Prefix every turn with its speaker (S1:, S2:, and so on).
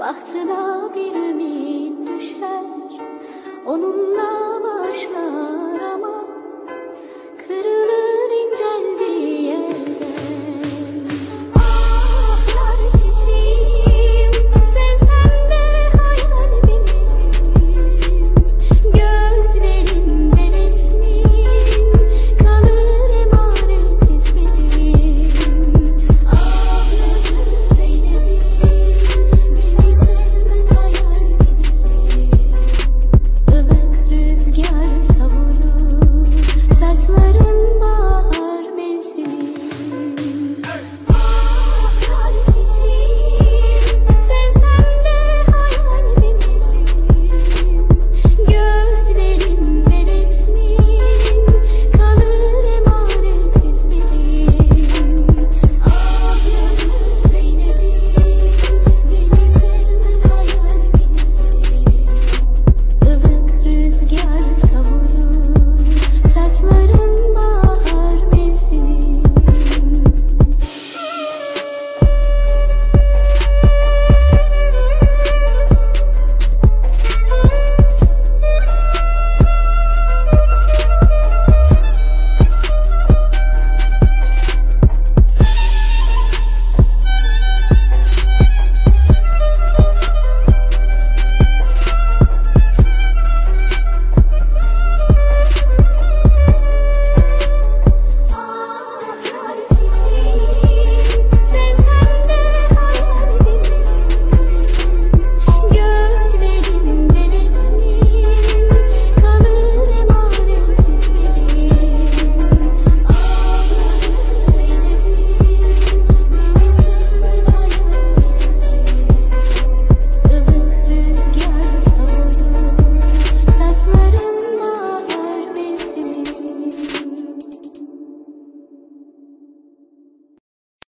S1: Bahtına bir ümit düşer. Onun